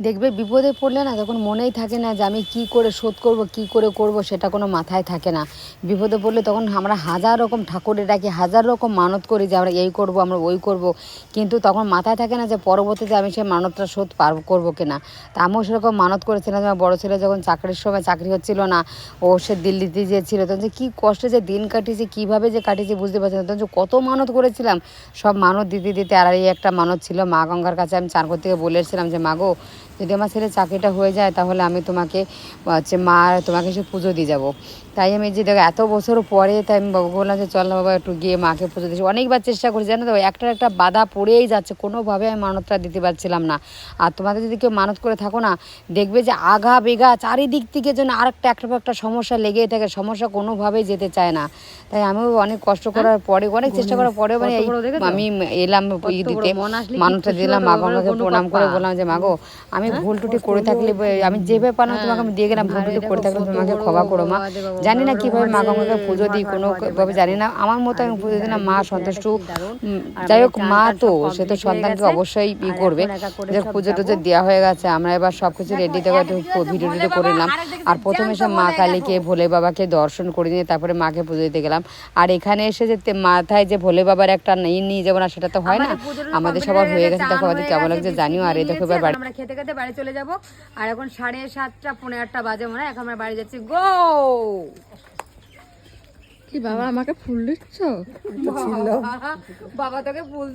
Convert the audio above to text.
দেখবে বিপদে পড়লে না তখন মনেই থাকে না যে আমি কি করে শোধ করব, কি করে করব সেটা কোনো মাথায় থাকে না। বিপদে পড়লে তখন আমরা হাজার রকম ঠাকুরে ডাকি হাজার রকম মানত করি যে আমরা এই করব, আমরা ওই করব। কিন্তু তখন মাথায় থাকে না যে পরবর্তীতে আমি সেই মানতটা শোধ পার করব কিনা। তা আমিও সেরকম মানত করেছিলাম যে আমার বড়ো ছেলে যখন চাকরির সময় চাকরি হচ্ছিল না, ও সে দিল্লিতে ছিল তখন যে কী কষ্টে যে দিন কাটিয়েছে, কীভাবে যে কাটিয়েছে বুঝতে পারছি না। তখন যে কত মানত করেছিলাম, সব মানত দিতে দিতে আর এই একটা মানত ছিল মা গঙ্গার কাছে আমি চার থেকে বলেছিলাম যে মাগো যদি আমার ছেলে চাকরিটা হয়ে যায় তাহলে আমি তোমাকে হচ্ছে মা তোমাকে সে পুজো দিয়ে যাব। তাই আমি যে দেখো এত বছর পরে তাই আমি বাবু বললাম যে চল না বাবা একটু গিয়ে মাকে পুজো দিয়েছি অনেকবার চেষ্টা করেছি জানো তো? একটা একটা বাধা পড়েই যাচ্ছে কোনোভাবে আমি মানতটা দিতে পারছিলাম না। আর তোমাদের যদি কেউ মানত করে থাকো না দেখবে যে আগা বেগা চারিদিক থেকে যেন আর একটা একটা একটা সমস্যা লেগেই থাকে সমস্যা কোনোভাবেই যেতে চায় না। তাই আমিও অনেক কষ্ট করার পরে অনেক চেষ্টা করার পরে মানে আমি এলাম ই দিতে মানতটা দিলাম মা গঙ্গাকে প্রণাম করে বললাম যে মাগো আমি ভুল টুটি করে থাকলে আমি যেভাবে পারলাম তোমাকে আমি দিয়ে গেলাম, ভুল টুটি করে থাকলে তোমাকে ক্ষমা করো, মা। জানি না মা গঙ্গাকে পুজো দিই জানি না। আমার মতো আমি পুজো দিলাম মা সন্তুষ্ট যাই হোক, মা তো, সে তো সন্তানকে অবশ্যই ই করবে। যে পুজো টুজো দেওয়া হয়ে গেছে, আমরা এবার সব কিছু রেডি একটু ভিডিও টিডিও করে নিলাম। আর প্রথমে এসে মা কালীকে, ভোলে বাবাকে দর্শন করে নিয়ে তারপরে মাকে পুজো দিতে গেলাম। আর এখানে এসে যে মাথায় যে ভোলে বাবার একটা ই নিয়ে যাব না, সেটা তো হয় না। আমাদের সবার হয়ে গেছে, দেখো, আমাদের কেমন লাগছে জানিও। আর এই দেখো এবার বাড়ি আমরা খেতে খেতে বাড়ি চলে যাব। আর এখন সাড়ে সাতটা পনেরো আটটা বাজে মনে হয়। এখন আমরা বাড়ি যাচ্ছি। গো! কি বাবা আমাকে ফুল দিচ্ছ? বাবা তোকে ফুল